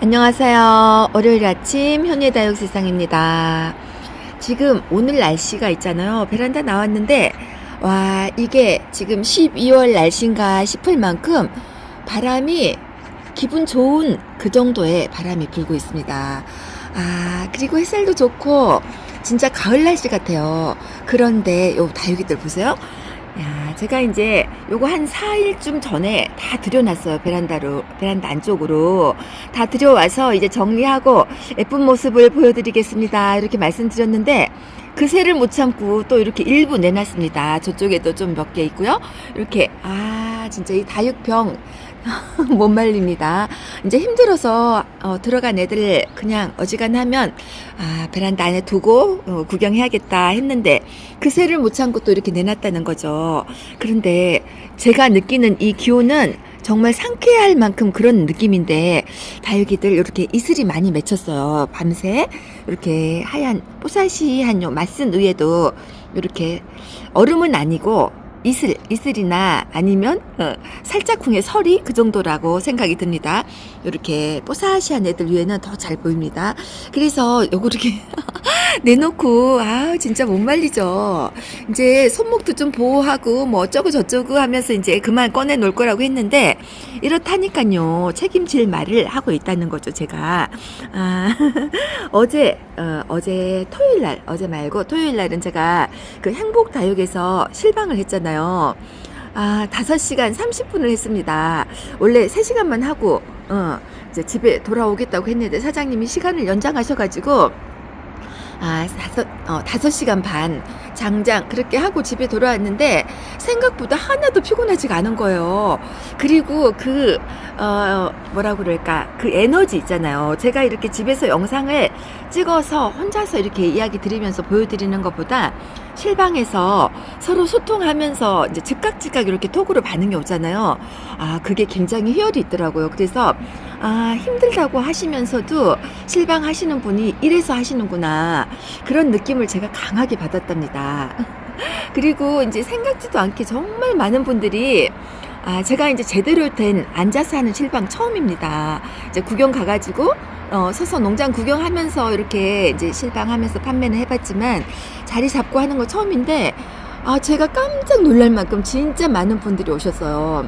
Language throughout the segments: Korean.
안녕하세요. 월요일 아침 현예다육 세상입니다. 지금 오늘 날씨가 있잖아요. 베란다 나왔는데, 와, 이게 지금 12월 날씨인가 싶을 만큼 바람이 기분 좋은 그 정도의 바람이 불고 있습니다. 아, 그리고 햇살도 좋고, 진짜 가을 날씨 같아요. 그런데 요 다육이들 보세요. 야, 제가 이제 요거 한 4일쯤 전에 다 들여놨어요. 베란다로, 베란다 안쪽으로. 다 들여와서 이제 정리하고 예쁜 모습을 보여드리겠습니다. 이렇게 말씀드렸는데, 그 새를 못 참고 또 이렇게 일부 내놨습니다. 저쪽에도 좀 몇 개 있고요. 이렇게, 아, 진짜 이 다육병 못 말립니다. 이제 힘들어서 어, 들어간 애들 그냥 어지간하면 아, 베란다 안에 두고 어, 구경해야겠다 했는데 그 새를 못 참고 또 이렇게 내놨다는 거죠. 그런데 제가 느끼는 이 기온은 정말 상쾌할 만큼 그런 느낌인데 다육이들 이렇게 이슬이 많이 맺혔어요. 밤새 이렇게 하얀 뽀사시한 요 맞선 위에도 이렇게 얼음은 아니고 이슬, 이슬이나 아니면 어, 살짝쿵의 설이 그 정도라고 생각이 듭니다. 이렇게 뽀사시한 애들 위에는 더 잘 보입니다. 그래서 요거 이렇게 내놓고 아 진짜 못 말리죠. 이제 손목도 좀 보호하고 뭐 어쩌고 저쩌고 하면서 이제 그만 꺼내 놓을 거라고 했는데 이렇다니까요 책임질 말을 하고 있다는 거죠 제가 아, 어제 어, 어제 토요일 날 어제 말고 토요일 날은 제가 그 행복 다육에서 실방을 했잖아요. 아, 5시간 30분을 했습니다. 원래 3시간만 하고, 어, 이제 집에 돌아오겠다고 했는데 사장님이 시간을 연장하셔가지고, 아, 다섯, 어, 다섯 시간 반, 장장, 그렇게 하고 집에 돌아왔는데, 생각보다 하나도 피곤하지가 않은 거예요. 그리고 그, 어, 뭐라 그럴까, 그 에너지 있잖아요. 제가 이렇게 집에서 영상을 찍어서 혼자서 이렇게 이야기 드리면서 보여드리는 것보다, 실방에서 서로 소통하면서 이제 즉각 즉각 이렇게 톡으로 반응이 오잖아요. 아, 그게 굉장히 희열이 있더라고요. 그래서, 아, 힘들다고 하시면서도 실방 하시는 분이 이래서 하시는구나. 그런 느낌을 제가 강하게 받았답니다. 그리고 이제 생각지도 않게 정말 많은 분들이 아, 제가 이제 제대로 된 앉아서 하는 실방 처음입니다. 이제 구경 가가지고, 어, 서서 농장 구경하면서 이렇게 이제 실방하면서 판매는 해봤지만 자리 잡고 하는 거 처음인데, 아, 제가 깜짝 놀랄 만큼 진짜 많은 분들이 오셨어요.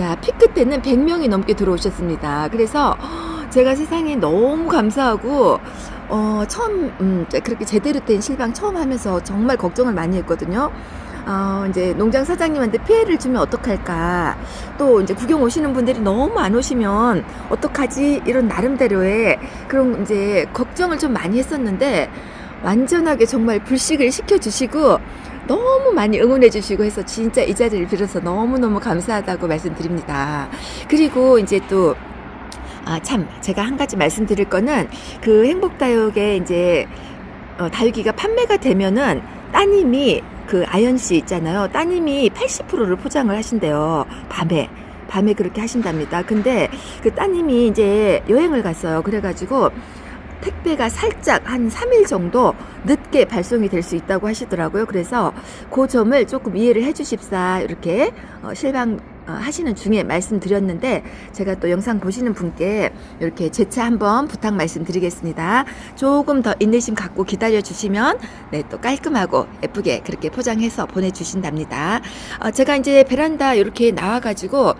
야, 피크 때는 100명이 넘게 들어오셨습니다. 그래서 제가 세상에 너무 감사하고, 어, 처음, 음, 그렇게 제대로 된 실방 처음 하면서 정말 걱정을 많이 했거든요. 어, 이제 농장 사장님한테 피해를 주면 어떡할까. 또 이제 구경 오시는 분들이 너무 안 오시면 어떡하지? 이런 나름대로의 그런 이제 걱정을 좀 많이 했었는데 완전하게 정말 불식을 시켜주시고 너무 많이 응원해 주시고 해서 진짜 이 자리를 빌어서 너무너무 감사하다고 말씀드립니다. 그리고 이제 또 아, 참, 제가 한 가지 말씀드릴 거는 그 행복다육에 이제 어, 다육이가 판매가 되면은 따님이 그 아연 씨 있잖아요. 따님이 80%를 포장을 하신대요. 밤에. 밤에 그렇게 하신답니다. 근데 그 따님이 이제 여행을 갔어요. 그래가지고 택배가 살짝 한 3일 정도 늦게 발송이 될 수 있다고 하시더라고요. 그래서 그 점을 조금 이해를 해 주십사 이렇게 어, 어, 하시는 중에 말씀드렸는데 제가 또 영상 보시는 분께 이렇게 재차 한번 부탁 말씀드리겠습니다. 조금 더 인내심 갖고 기다려 주시면 네, 또 깔끔하고 예쁘게 그렇게 포장해서 보내주신답니다. 어, 제가 이제 베란다 이렇게 나와가지고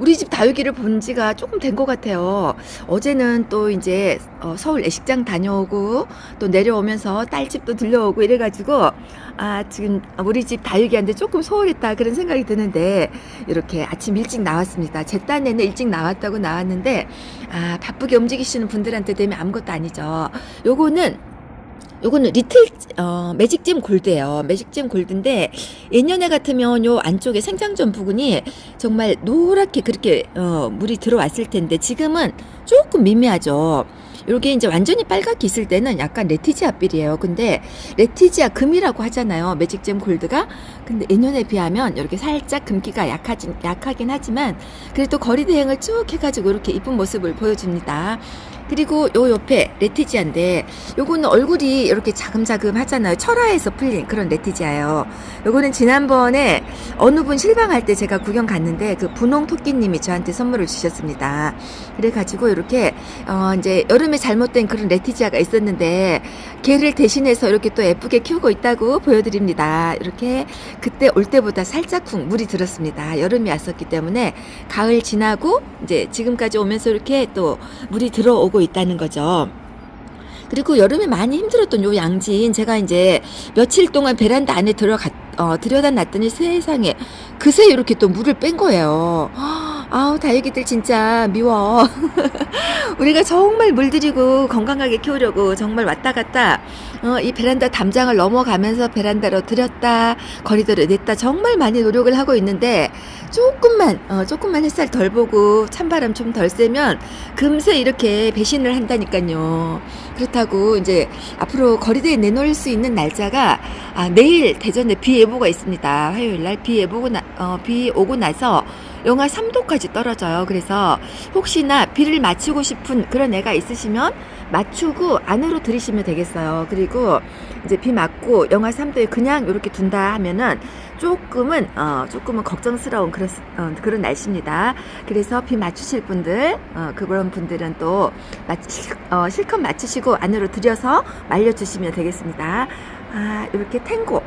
우리 집 다육이를 본 지가 조금 된 것 같아요. 어제는 또 이제 어, 서울 애식장 다녀오고 또 내려오면서 딸 집도 들려오고 이래가지고 아 지금 우리 집 다육이한테 조금 소홀했다 그런 생각이 드는데 이렇게 아침 일찍 나왔습니다. 제 딴에는 일찍 나왔다고 나왔는데 아 바쁘게 움직이시는 분들한테 되면 아무것도 아니죠. 요거는 요거는 리틀 어 매직잼 골드예요. 매직잼 골드인데 예년에 같으면 요 안쪽에 생장점 부분이 정말 노랗게 그렇게 어 물이 들어왔을 텐데 지금은 조금 미미하죠. 요게 이제 완전히 빨갛게 있을 때는 약간 레티지아 빌이에요. 근데 레티지아 금이라고 하잖아요. 매직잼 골드가. 근데 예년에 비하면 이렇게 살짝 금기가 약하진, 약하긴 하지만 그래도 거리 대행을 쭉 해가지고 이렇게 이쁜 모습을 보여줍니다. 그리고 요 옆에 레티지아인데 요거는 얼굴이 이렇게 자금자금 하잖아요. 철화에서 풀린 그런 레티지아예요. 요거는 지난번에 어느 분 실방할 때 제가 구경 갔는데 그 분홍 토끼님이 저한테 선물을 주셨습니다. 그래가지고 이렇게 어 이제 여름에 잘못된 그런 레티지아가 있었는데 걔를 대신해서 이렇게 또 예쁘게 키우고 있다고 보여드립니다. 이렇게 그때 올 때보다 살짝쿵 물이 들었습니다. 여름이 왔었기 때문에 가을 지나고 이제 지금까지 오면서 이렇게 또 물이 들어오고 있다는 거죠. 그리고 여름에 많이 힘들었던 요 양진 제가 이제 며칠 동안 베란다 안에 들어갔 어, 들여다 놨더니 세상에 그새 이렇게 또 물을 뺀 거예요. 아우 다육이들 진짜 미워. 우리가 정말 물들이고 건강하게 키우려고 정말 왔다 갔다 어, 이 베란다 담장을 넘어가면서 베란다로 들였다 거리들을 냈다 정말 많이 노력을 하고 있는데 조금만 어, 조금만 햇살 덜 보고 찬바람 좀 덜 쐬면 금세 이렇게 배신을 한다니까요. 그렇다고 이제 앞으로 거리대에 내놓을 수 있는 날짜가 아, 내일 대전에 비 예보가 있습니다. 화요일 날 비 예보고 나, 어, 비 오고 나서 영하 3도까지 떨어져요. 그래서 혹시나 비를 맞추고 싶은 그런 애가 있으시면 맞추고 안으로 들이시면 되겠어요. 그리고 이제 비 맞고 영하 3도에 그냥 이렇게 둔다 하면은 조금은 어 조금은 걱정스러운 그런 어, 그런 날씨입니다. 그래서 비 맞추실 분들 어 그런 분들은 또 맞, 실, 어, 실컷 맞추시고 안으로 들여서 말려 주시면 되겠습니다. 아 이렇게 탱고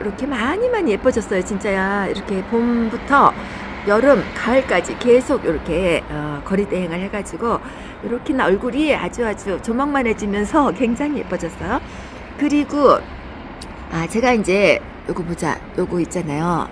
이렇게 많이 많이 예뻐졌어요. 진짜야 이렇게 봄부터 여름, 가을까지 계속 이렇게 어, 거리 대행을 해가지고 이렇게 나 얼굴이 아주 아주 조망만해지면서 굉장히 예뻐졌어요. 그리고 아 제가 이제 요거 보자, 요거 있잖아요.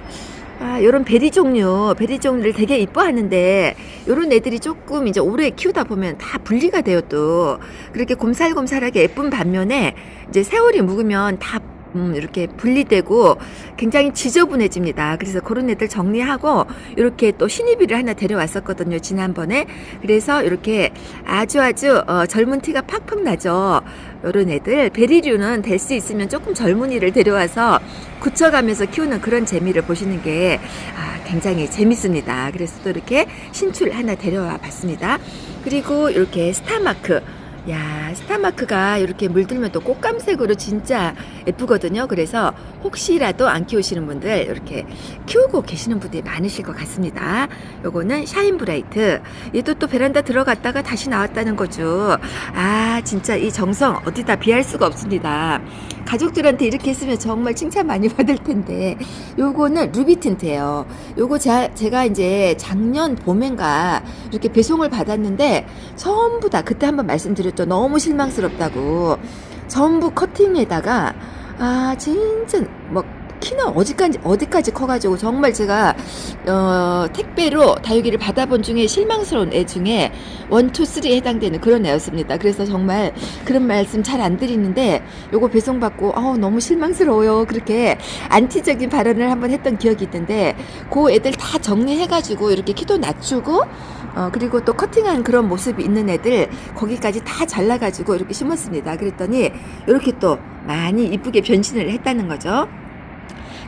아, 요런 베리 종류, 베리 종류를 되게 이뻐하는데, 요런 애들이 조금 이제 오래 키우다 보면 다 분리가 돼요, 또. 그렇게 곰살곰살하게 예쁜 반면에, 이제 세월이 묵으면 다 음, 이렇게 분리되고 굉장히 지저분해집니다. 그래서 그런 애들 정리하고 이렇게 또 신입이를 하나 데려왔었거든요. 지난번에. 그래서 이렇게 아주 아주 어, 젊은 티가 팍팍 나죠. 이런 애들 베리류는 될 수 있으면 조금 젊은이를 데려와서 굳혀가면서 키우는 그런 재미를 보시는 게 아, 굉장히 재밌습니다. 그래서 또 이렇게 신출 하나 데려와 봤습니다. 그리고 이렇게 스타마크 야, 스타마크가 이렇게 물들면 또 꽃감색으로 진짜 예쁘거든요. 그래서 혹시라도 안 키우시는 분들 이렇게 키우고 계시는 분들이 많으실 것 같습니다. 요거는 샤인 브라이트. 얘도 또 베란다 들어갔다가 다시 나왔다는 거죠. 아, 진짜 이 정성 어디다 비할 수가 없습니다. 가족들한테 이렇게 했으면 정말 칭찬 많이 받을 텐데. 요거는 루비 틴트예요. 요거 제가, 제가 이제 작년 봄엔가 이렇게 배송을 받았는데 전부 다 그때 한번 말씀드렸죠. 너무 실망스럽다고. 전부 커팅에다가 아 진짜 뭐 키는 어디까지 어디까지 커가지고 정말 제가 어 택배로 다육이를 받아본 중에 실망스러운 애 중에 원투 쓰리에 해당되는 그런 애였습니다. 그래서 정말 그런 말씀 잘 안 드리는데 요거 배송 받고 어 너무 실망스러워요. 그렇게 안티적인 발언을 한번 했던 기억이 있는데 그 애들 다 정리해가지고 이렇게 키도 낮추고 어 그리고 또 커팅한 그런 모습이 있는 애들 거기까지 다 잘라가지고 이렇게 심었습니다. 그랬더니 이렇게 또 많이 이쁘게 변신을 했다는 거죠.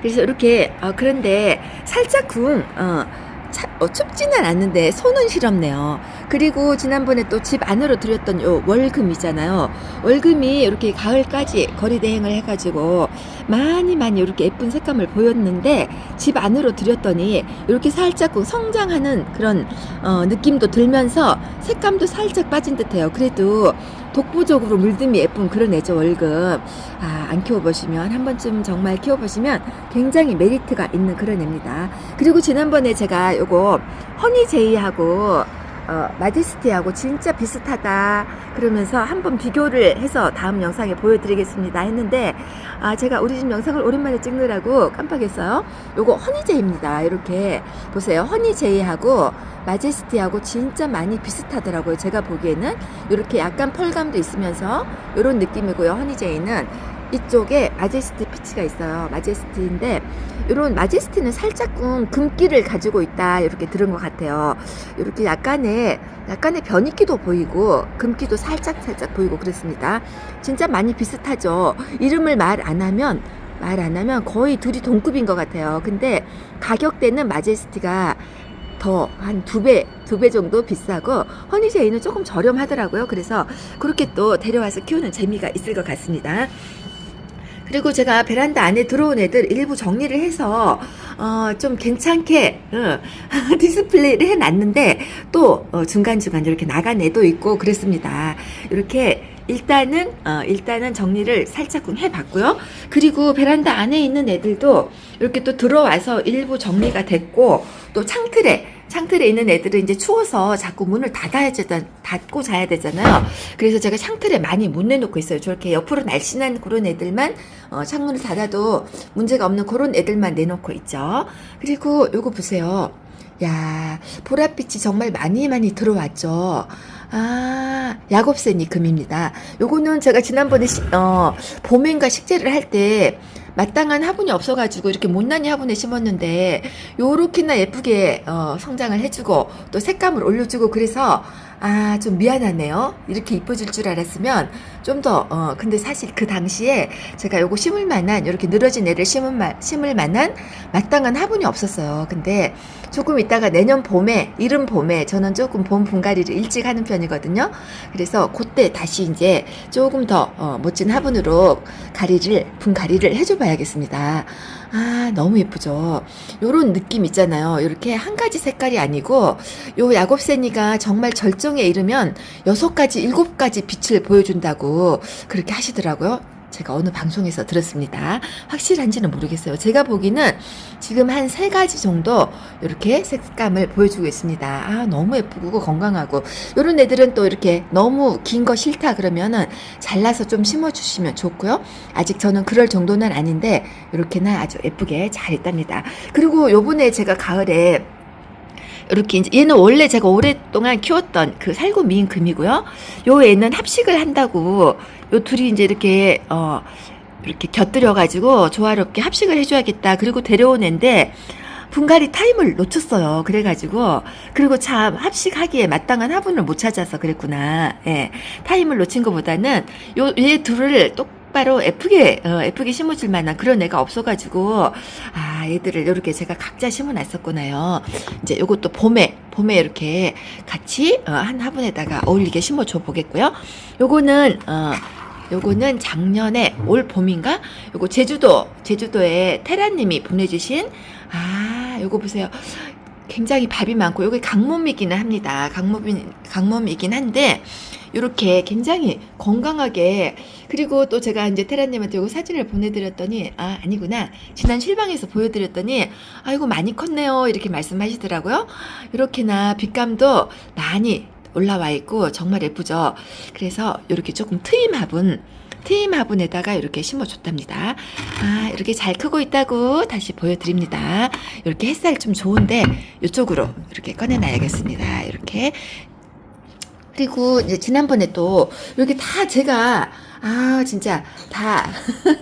그래서 이렇게 어, 그런데 살짝쿵 어, 차, 어, 춥지는 않는데 손은 시렵네요. 그리고 지난번에 또 집 안으로 들였던 요 월금이잖아요. 월금이 이렇게 가을까지 거리 대행을 해가지고 많이 많이 이렇게 예쁜 색감을 보였는데 집 안으로 들였더니 이렇게 살짝쿵 성장하는 그런 어, 느낌도 들면서 색감도 살짝 빠진 듯해요. 그래도 독보적으로 물듬이 예쁜 그런 애죠 월금. 아, 안 키워보시면 한 번쯤 정말 키워보시면 굉장히 메리트가 있는 그런 애입니다. 그리고 지난번에 제가 요거 허니제이하고 어, 마제스티하고 진짜 비슷하다 그러면서 한번 비교를 해서 다음 영상에 보여드리겠습니다 했는데 아 제가 우리 집 영상을 오랜만에 찍느라고 깜빡했어요. 요거 허니제이입니다. 이렇게 보세요. 허니제이하고 마제스티하고 진짜 많이 비슷하더라고요. 제가 보기에는 이렇게 약간 펄감도 있으면서 이런 느낌이고요. 허니제이는 이쪽에 마제스티 피치가 있어요. 마제스티인데 이런 마제스티는 살짝쿵 금기를 가지고 있다 이렇게 들은 것 같아요. 이렇게 약간의 약간의 변이기도 보이고 금기도 살짝 살짝 보이고 그렇습니다. 진짜 많이 비슷하죠. 이름을 말 안 하면 말 안 하면 거의 둘이 동급인 것 같아요. 근데 가격대는 마제스티가 더 한 두 배, 두 배 정도 비싸고 허니제이는 조금 저렴하더라고요. 그래서 그렇게 또 데려와서 키우는 재미가 있을 것 같습니다. 그리고 제가 베란다 안에 들어온 애들 일부 정리를 해서 어, 좀 괜찮게 어, 디스플레이를 해놨는데 또 어, 중간중간 이렇게 나간 애도 있고 그랬습니다. 이렇게 일단은 어, 일단은 정리를 살짝쿵 해봤고요. 그리고 베란다 안에 있는 애들도 이렇게 또 들어와서 일부 정리가 됐고 또 창틀에 창틀에 있는 애들은 이제 추워서 자꾸 문을 닫아야 되잖, 닫고 자야 되잖아요. 그래서 제가 창틀에 많이 못 내놓고 있어요. 저렇게 옆으로 날씬한 그런 애들만 어, 창문을 닫아도 문제가 없는 그런 애들만 내놓고 있죠. 그리고 요거 보세요. 야, 보랏빛이 정말 많이 많이 들어왔죠. 아, 야곱새니 금입니다. 요거는 제가 지난번에 시, 어, 봄엔가 식재를 할때 마땅한 화분이 없어가지고 이렇게 못난이 화분에 심었는데 요렇게나 예쁘게 어, 성장을 해주고 또 색감을 올려주고 그래서 아 좀 미안하네요. 이렇게 이뻐질 줄 알았으면 좀 더 어, 근데 사실 그 당시에 제가 요거 심을 만한 이렇게 늘어진 애를 심을, 마, 심을 만한 마땅한 화분이 없었어요. 근데 조금 있다가 내년 봄에 이른 봄에 저는 조금 봄 분갈이를 일찍 하는 편이거든요. 그래서 그때 다시 이제 조금 더 어, 멋진 화분으로 가리를 분갈이를 해줘 봐야겠습니다 아 너무 예쁘죠? 요런 느낌 있잖아요. 이렇게 한 가지 색깔이 아니고 요 야곱새니가 정말 절정에 이르면 여섯 가지 일곱 가지 빛을 보여준다고 그렇게 하시더라고요 제가 어느 방송에서 들었습니다. 확실한지는 모르겠어요. 제가 보기는 지금 한 세 가지 정도 이렇게 색감을 보여주고 있습니다. 아, 너무 예쁘고 건강하고. 이런 애들은 또 이렇게 너무 긴 거 싫다 그러면은 잘라서 좀 심어주시면 좋고요. 아직 저는 그럴 정도는 아닌데 이렇게나 아주 예쁘게 잘 있답니다. 그리고 요번에 제가 가을에 이렇게 이제 얘는 원래 제가 오랫동안 키웠던 그 살구 미인 금이고요. 요 애는 합식을 한다고 요 둘이 이제 이렇게 어 이렇게 곁들여 가지고 조화롭게 합식을 해줘야겠다. 그리고 데려온 애인데 분갈이 타임을 놓쳤어요. 그래가지고 그리고 참 합식하기에 마땅한 화분을 못 찾아서 그랬구나. 예, 타임을 놓친 것보다는 요 얘 둘을 똑 바로 예쁘게 어, 예쁘게 심어줄 만한 그런 애가 없어가지고 아 얘들을 이렇게 제가 각자 심어놨었구나요. 이제 요것도 봄에 봄에 이렇게 같이 어, 한 화분에다가 어울리게 심어줘 보겠고요. 요거는 어, 요거는 작년에 올 봄인가? 요거 제주도 제주도에 테라님이 보내주신 아 요거 보세요. 굉장히 밥이 많고 요게 강몸이기는 합니다. 강몸이 강몸이긴 한데 요렇게 굉장히 건강하게 그리고 또 제가 이제 테라님한테 요거 사진을 보내드렸더니 아 아니구나 지난 실방에서 보여드렸더니 아이고 많이 컸네요 이렇게 말씀하시더라고요. 이렇게나 빛감도 많이 올라와 있고 정말 예쁘죠. 그래서 이렇게 조금 트임 화분 트임 화분에다가 이렇게 심어줬답니다. 아 이렇게 잘 크고 있다고 다시 보여드립니다. 이렇게 햇살 좀 좋은데 이쪽으로 이렇게 꺼내놔야겠습니다. 이렇게 그리고 이제 지난번에 또 이렇게 다 제가 아 진짜 다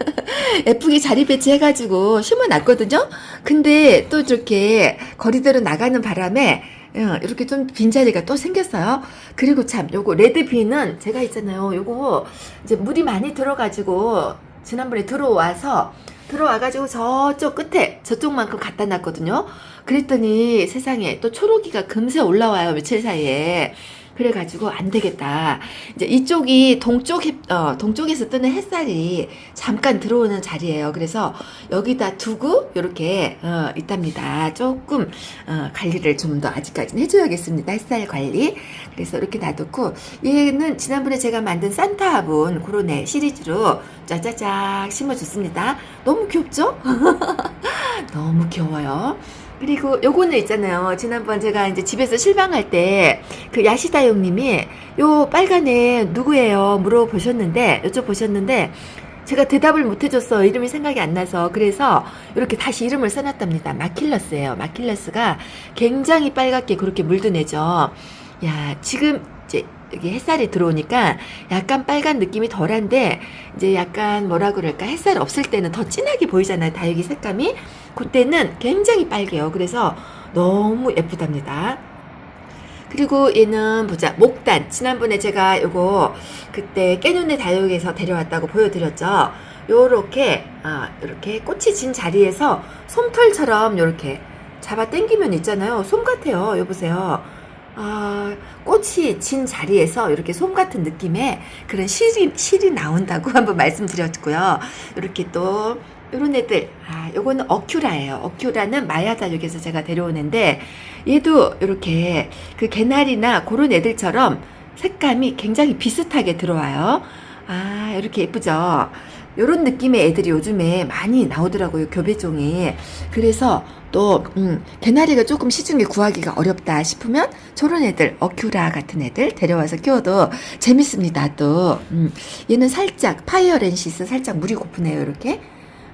예쁘게 자리 배치해가지고 심어놨거든요. 근데 또 이렇게 거리대로 나가는 바람에 어, 이렇게 좀 빈자리가 또 생겼어요. 그리고 참 요거 레드빈은 제가 있잖아요. 요거 이제 물이 많이 들어가지고 지난번에 들어와서 들어와가지고 저쪽 끝에 저쪽만큼 갖다 놨거든요. 그랬더니 세상에 또 초록이가 금세 올라와요. 며칠 사이에. 그래가지고 안 되겠다. 이제 이쪽이 동쪽 햇, 어, 동쪽에서 뜨는 햇살이 잠깐 들어오는 자리예요. 그래서 여기다 두고 이렇게 어, 있답니다. 조금 어, 관리를 좀 더 아직까지는 해줘야겠습니다. 햇살 관리. 그래서 이렇게 놔두고 얘는 지난번에 제가 만든 산타 화분 그런 애 시리즈로 짜자작 심어줬습니다. 너무 귀엽죠? 너무 귀여워요. 그리고 요거는 있잖아요. 지난번 제가 이제 집에서 실방할 때 그 야시다 형님이 요 빨간 애 누구예요? 물어보셨는데 여쭤보셨는데 제가 대답을 못 해줬어. 이름이 생각이 안 나서. 그래서 이렇게 다시 이름을 써놨답니다. 마킬러스예요. 마킬러스가 굉장히 빨갛게 그렇게 물든 애죠. 야, 지금 여기 햇살이 들어오니까 약간 빨간 느낌이 덜한데 이제 약간 뭐라 그럴까 햇살 없을 때는 더 진하게 보이잖아요. 다육이 색감이. 그때는 굉장히 빨개요. 그래서 너무 예쁘답니다. 그리고 얘는 보자 목단 지난번에 제가 요거 그때 깨눈의 다육에서 데려왔다고 보여드렸죠 요렇게 아 요렇게 꽃이 진 자리에서 솜털처럼 요렇게 잡아 당기면 있잖아요. 솜 같아요. 여보세요. 아, 꽃이 진 자리에서 이렇게 솜 같은 느낌의 그런 실이, 실이 나온다고 한번 말씀드렸고요. 이렇게 또, 요런 애들. 아, 요거는 어큐라예요. 어큐라는 마야 다육에서 제가 데려온 애인데, 얘도 이렇게 그 개나리나 그런 애들처럼 색감이 굉장히 비슷하게 들어와요. 아, 이렇게 예쁘죠? 요런 느낌의 애들이 요즘에 많이 나오더라고요, 교배종이. 그래서 또, 음, 개나리가 조금 시중에 구하기가 어렵다 싶으면 저런 애들, 어큐라 같은 애들 데려와서 키워도 재밌습니다, 또. 음, 얘는 살짝, 파이어렌시스 살짝 물이 고프네요, 이렇게.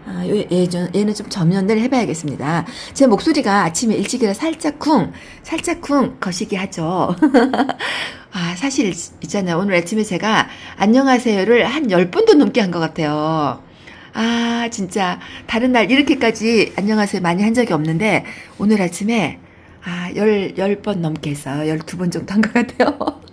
아, 요- 얘, 좀, 얘는 좀 점연을 해봐야겠습니다. 제 목소리가 아침에 일찍이라 살짝 쿵, 살짝 쿵 거시기 하죠. 아, 사실 있잖아요. 오늘 아침에 제가 안녕하세요를 한 10번도 넘게 한 것 같아요. 아, 진짜 다른 날 이렇게까지 안녕하세요 많이 한 적이 없는데 오늘 아침에 아, 10, 10번 넘게 했어요. 12번 정도 한 것 같아요.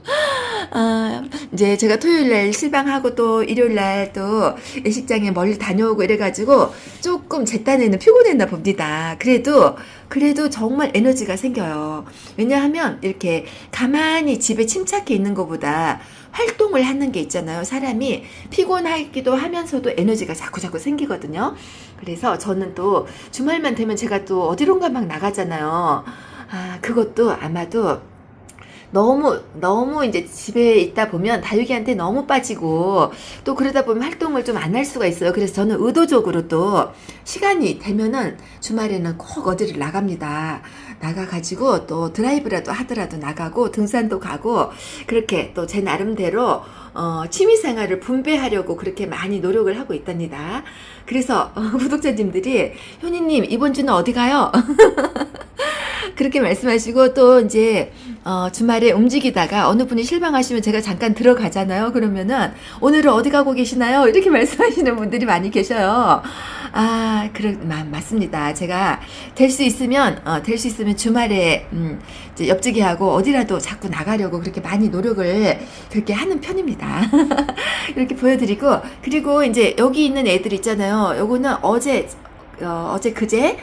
아, 이제 제가 토요일 날 실방하고 또 일요일 날 또 예식장에 멀리 다녀오고 이래가지고 조금 제 딴에는 피곤했나 봅니다. 그래도, 그래도 정말 에너지가 생겨요. 왜냐하면 이렇게 가만히 집에 침착해 있는 것보다 활동을 하는 게 있잖아요. 사람이 피곤하기도 하면서도 에너지가 자꾸자꾸 생기거든요. 그래서 저는 또 주말만 되면 제가 또 어디론가 막 나가잖아요. 아, 그것도 아마도 너무 너무 이제 집에 있다 보면 다육이한테 너무 빠지고 또 그러다 보면 활동을 좀 안 할 수가 있어요. 그래서 저는 의도적으로 또 시간이 되면은 주말에는 꼭 어디를 나갑니다. 나가가지고 또 드라이브라도 하더라도 나가고 등산도 가고 그렇게 또 제 나름대로 어, 취미 생활을 분배하려고 그렇게 많이 노력을 하고 있답니다. 그래서 어, 구독자님들이 효니님 이번 주는 어디 가요? 그렇게 말씀하시고 또 이제 어, 주말에 움직이다가 어느 분이 실망하시면 제가 잠깐 들어가잖아요. 그러면은 오늘은 어디 가고 계시나요? 이렇게 말씀하시는 분들이 많이 계셔요. 아, 그러 마, 맞습니다. 제가 될 수 있으면 어, 될 수 있으면 주말에 음, 이제 옆지기 하고 어디라도 자꾸 나가려고 그렇게 많이 노력을 그렇게 하는 편입니다. 이렇게 보여드리고 그리고 이제 여기 있는 애들 있잖아요. 요거는 어제 어, 어제 그제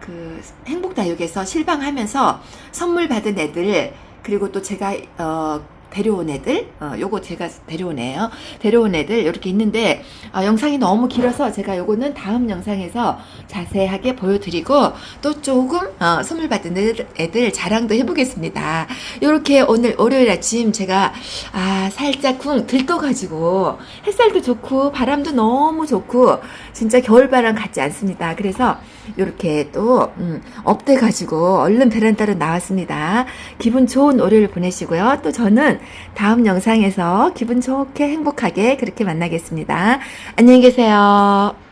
그 행복다육에서 실방하면서 선물 받은 애들 그리고 또 제가 어 데려온 애들? 어 요거 제가 데려온 애요. 데려온 애들 이렇게 있는데 어, 영상이 너무 길어서 제가 요거는 다음 영상에서 자세하게 보여드리고 또 조금 어, 선물 받은 애들, 자랑도 해보겠습니다. 요렇게 오늘 월요일 아침 제가 아 살짝 쿵 들떠가지고 햇살도 좋고 바람도 너무 좋고 진짜 겨울바람 같지 않습니다. 그래서 요렇게 또 음, 업돼 가지고 얼른 베란다로 나왔습니다. 기분 좋은 월요일 보내시고요. 또 저는 다음 영상에서 기분 좋게 행복하게 그렇게 만나겠습니다. 안녕히 계세요.